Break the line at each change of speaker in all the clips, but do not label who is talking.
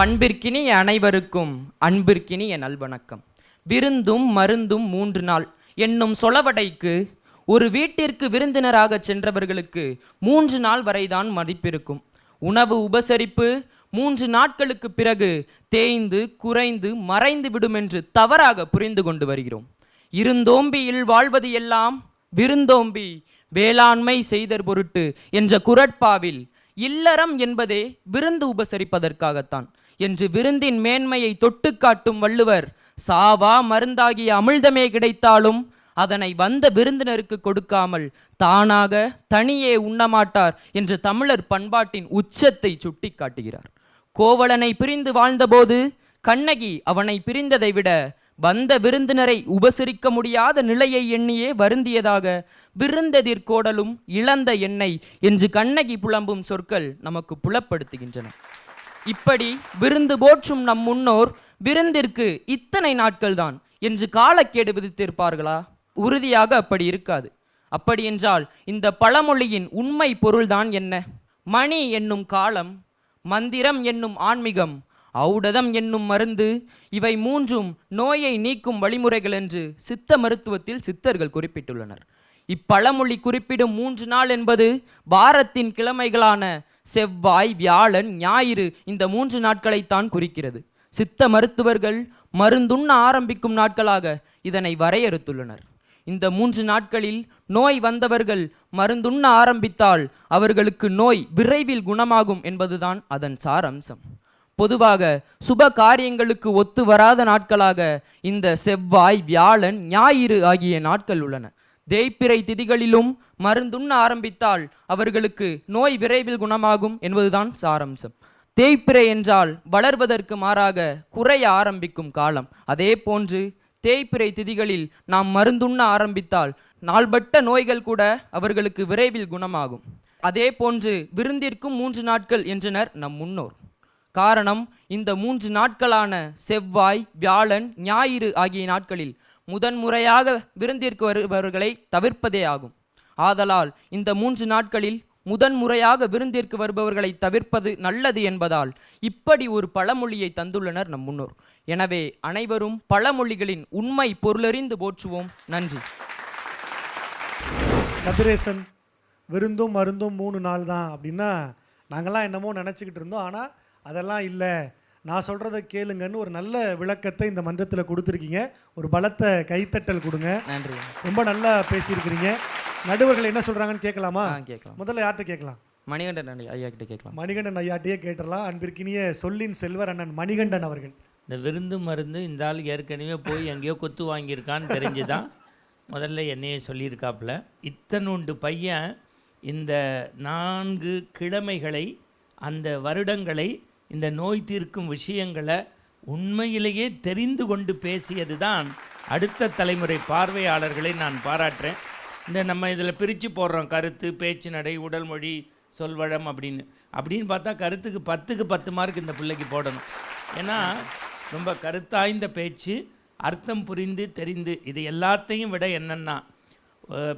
பண்பிற்கினி அனைவருக்கும் அன்பிற்கினி என் நல்வணக்கம் விருந்தும் மருந்தும் மூன்று நாள். என்னும் சொலவடைக்கு ஒரு வீட்டிற்கு விருந்தினராக சென்றவர்களுக்கு மூன்று நாள் வரைதான் மதிப்பிருக்கும். உணவு உபசரிப்பு மூன்று நாட்களுக்கு பிறகு தேய்ந்து குறைந்து மறைந்து விடும் என்று தவறாக புரிந்து கொண்டு வருகிறோம். இருந்தோம்பியில் வாழ்வது எல்லாம் விருந்தோம்பி வேளாண்மை செய்தற் பொருட்டு என்ற குரட்பாவில் இல்லறம் என்பதே விருந்து உபசரிப்பதற்காகத்தான். என்று விருந்தின் மேன்மையை தொட்டு காட்டும் வள்ளுவர் சாவா மருந்தாகிய அமிழ்தமே கிடைத்தாலும் அதனை வந்த விருந்தினருக்கு கொடுக்காமல் தானாக தனியே உண்ணமாட்டார் என்று தமிழர் பண்பாட்டின் உச்சத்தை சுட்டி காட்டுகிறார். கோவலனை பிரிந்து வாழ்ந்தபோது கண்ணகி அவனை பிரிந்ததை விட வந்த விருந்தினரை உபசரிக்க முடியாத நிலையை எண்ணியே வருந்தியதாக விருந்ததிர்கோடலும் இழந்த எண்ணெய் என்று கண்ணகி புலம்பும் சொற்கள் நமக்கு புலப்படுத்துகின்றன. இப்படி விருந்து போற்றும் நம் முன்னோர் விருந்திற்கு இத்தனை நாட்கள்தான் என்று காலக்கேடு விதித்திருப்பார்களா? உறுதியாக அப்படி இருக்காது. அப்படி என்றால் இந்த பழமொழியின் உண்மை பொருள்தான் என்ன? மணி என்னும் காலம் மந்திரம் என்னும் ஆன்மீகம் ஔடதம் என்னும் மருந்து இவை மூன்றும் நோயை நீக்கும் வழிமுறைகள் என்று சித்த மருத்துவத்தில் சித்தர்கள் குறிப்பிட்டுள்ளனர். இப்பழமொழி குறிப்பிடும் மூன்று நாள் என்பது வாரத்தின் கிழமைகளான செவ்வாய் வியாழன் ஞாயிறு இந்த மூன்று நாட்களைத்தான் குறிக்கிறது. சித்த மருத்துவர்கள் மருந்துண்ண ஆரம்பிக்கும் நாட்களாக இதனை வரையறுத்துள்ளனர். இந்த மூன்று நாட்களில் நோய் வந்தவர்கள் மருந்துண்ண ஆரம்பித்தால் அவர்களுக்கு நோய் விரைவில் குணமாகும் என்பதுதான் அதன் சாரம்சம். பொதுவாக சுப காரியங்களுக்கு ஒத்து வராத நாட்களாக இந்த செவ்வாய் வியாழன் ஞாயிறு ஆகிய நாட்கள் உள்ளன. தேய்பிறை திதிகளிலும் மருந்துண்ண ஆரம்பித்தால் அவர்களுக்கு நோய் விரைவில் குணமாகும் என்பதுதான் சாரம்சம். தேய்பிறை என்றால் வளர்வதற்கு மாறாக குறைய ஆரம்பிக்கும் காலம். அதே போன்று தேய்பிறை திதிகளில் நாம் மருந்துண்ண ஆரம்பித்தால் நாள்பட்ட நோய்கள் கூட அவர்களுக்கு விரைவில் குணமாகும். அதே போன்று விருந்திற்கும் மூன்று நாட்கள் என்றனர் நம் முன்னோர். காரணம் இந்த மூன்று நாட்களான செவ்வாய் வியாழன் ஞாயிறு ஆகிய நாட்களில் முதன்முறையாக விருந்திற்கு வருபவர்களை தவிர்ப்பதே ஆகும். ஆதலால் இந்த மூன்று நாட்களில் முதன்முறையாக விருந்திற்கு வருபவர்களை தவிர்ப்பது நல்லது என்பதால் இப்படி ஒரு பழமொழியை தந்துள்ளனர் நம் முன்னோர். எனவே அனைவரும் பழமொழிகளின் உண்மை பொருளறிந்து போற்றுவோம். நன்றி.
கதிரேசன் விருந்தும் மருந்தும் மூணு நாள் தான் அப்படின்னா நாங்கள்லாம் என்னமோ நினச்சிக்கிட்டு இருந்தோம். ஆனால் அதெல்லாம் இல்லை. நான் சொல்கிறத கேளுங்கன்னு ஒரு நல்ல விளக்கத்தை இந்த மன்றத்தில் கொடுத்துருக்கீங்க. ஒரு பலத்த கைத்தட்டல் கொடுங்க.
நன்றி.
ரொம்ப நல்லா பேசியிருக்கிறீங்க. நடுவர்கள் என்ன சொல்கிறாங்கன்னு கேட்கலாமா?
கேட்கலாம்.
முதல்ல யார்கிட்ட கேட்கலாம்?
மணிகண்டன் அண்ணி ஐயா கிட்ட கேட்கலாம்.
மணிகண்டன் ஐயாட்டியே கேட்டுடலாம். அன்பிற்கினிய சொல்லின் செல்வர் அண்ணன் மணிகண்டன் அவர்கள்.
இந்த விருந்து மருந்து இந்த ஆள் ஏற்கனவே போய் எங்கேயோ கொத்து வாங்கியிருக்கான்னு தெரிஞ்சுதான் முதல்ல என்னையே சொல்லியிருக்காப்புல. இத்தனுண்டு பையன் இந்த நான்கு கிழமைகளை அந்த வருடங்களை இந்த நோய் தீர்க்கும் விஷயங்களை உண்மையிலேயே தெரிந்து கொண்டு பேசியது தான் அடுத்த தலைமுறை பார்வையாளர்களை நான் பாராட்டுறேன். இந்த நம்ம இதில் பிரித்து போடுறோம் கருத்து பேச்சு நடை உடல் மொழி சொல்வழம் அப்படின்னு. அப்படின்னு பார்த்தா கருத்துக்கு பத்துக்கு பத்து மார்க் இந்த பிள்ளைக்கு போடணும். ஏன்னா ரொம்ப கருத்தாய்ந்த பேச்சு அர்த்தம் புரிந்து தெரிந்து இது எல்லாத்தையும் விட என்னென்னா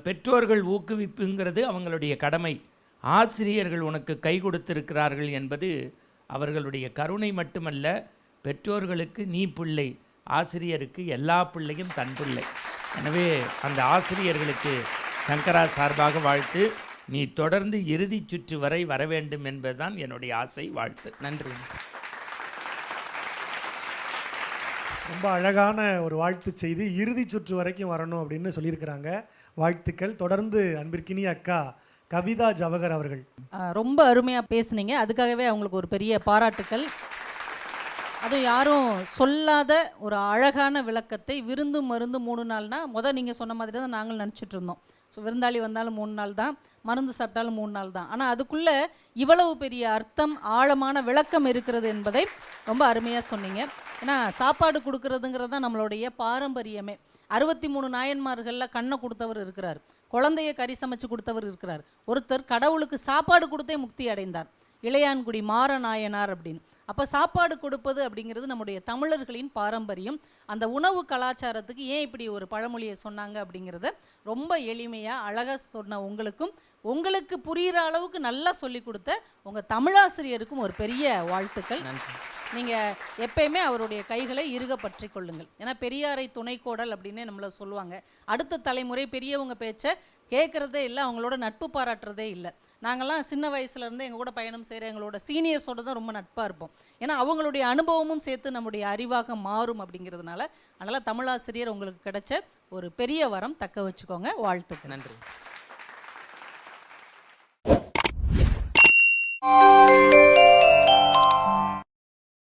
பெற்றோர்கள் ஊக்குவிப்புங்கிறது அவங்களுடைய கடமை. ஆசிரியர்கள் உனக்கு கை கொடுத்திருக்கிறார்கள் என்பது அவர்களுடைய கருணை மட்டுமல்ல பெற்றோர்களுக்கு நீ பிள்ளை ஆசிரியருக்கு எல்லா பிள்ளையும் தன் பிள்ளை. எனவே அந்த ஆசிரியர்களுக்கு சங்கரா சார்பாக வாழ்த்து நீ தொடர்ந்து இறுதி சுற்று வரை வர வேண்டும் என்பதுதான் என்னுடைய ஆசை வாழ்த்து.
நன்றி.
ரொம்ப அழகான ஒரு வாழ்த்து செய்தி. இறுதி சுற்று வரைக்கும் வரணும் அப்படின்னு சொல்லியிருக்கிறாங்க. வாழ்த்துக்கள். தொடர்ந்து அன்பிற்கினி அக்கா கவிதா ஜவகர் அவர்கள்.
ரொம்ப அருமையாக பேசுனீங்க. அதுக்காகவே அவங்களுக்கு ஒரு பெரிய பாராட்டுக்கள். அது யாரும் சொல்லாத ஒரு அழகான விளக்கத்தை விருந்து மருந்து மூணு நாள்னா முத நீங்கள் சொன்ன மாதிரி தான் நாங்கள் நினச்சிட்டு இருந்தோம். ஸோ விருந்தாளி வந்தாலும் மூணு நாள் தான் மருந்து சாப்பிட்டாலும் மூணு நாள் தான். ஆனால் அதுக்குள்ளே இவ்வளவு பெரிய அர்த்தம் ஆழமான விளக்கம் இருக்கிறது என்பதை ரொம்ப அருமையாக சொன்னீங்க. ஏன்னா சாப்பாடு கொடுக்கறதுங்கிறது தான் நம்மளுடைய பாரம்பரியமே. அறுபத்தி மூணு நாயன்மார்களில் கண்ணை கொடுத்தவர் இருக்கிறார். குழந்தைய கறி சமைச்சு கொடுத்தவர் இருக்கிறார். ஒருத்தர் கடவுளுக்கு சாப்பாடு கொடுத்தே முக்தி அடைந்தார். இளையான்குடி மாற நாயனார் அப்படின்னு. அப்போ சாப்பாடு கொடுப்பது அப்படிங்கிறது நம்முடைய தமிழர்களின் பாரம்பரியம். அந்த உணவு கலாச்சாரத்துக்கு ஏன் இப்படி ஒரு பழமொழியை சொன்னாங்க அப்படிங்கிறத ரொம்ப எளிமையாக அழகாக சொன்ன உங்களுக்கும் உங்களுக்கு புரிகிற அளவுக்கு நல்லா சொல்லி கொடுத்த உங்கள் தமிழாசிரியருக்கும் ஒரு பெரிய வாழ்த்துக்கள்.
நன்றி.
நீங்கள் எப்பயுமே அவருடைய கைகளை இறுக பற்றி கொள்ளுங்கள். ஏன்னா பெரியாரை துணைக்கோடல் அப்படின்னு நம்மளை சொல்லுவாங்க. அடுத்த தலைமுறை பெரியவங்க பேச்சை கேட்குறதே இல்லை அவங்களோட நட்பு பாராட்டுறதே இல்லை. நாங்கள்லாம் சின்ன வயசுலேருந்து எங்கள் கூட பயணம் செய்கிற எங்களோட சீனியர்ஸோட தான் ரொம்ப நட்பாக இருப்போம். ஏன்னா அவங்களுடைய அனுபவமும் சேர்த்து நம்முடைய அறிவாக மாறும் அப்படிங்கிறதுனால அதனால் தமிழாசிரியர் உங்களுக்கு கிடைச்ச ஒரு பெரிய வரம் தக்க வச்சுக்கோங்க. வாழ்த்துக்கு
நன்றி.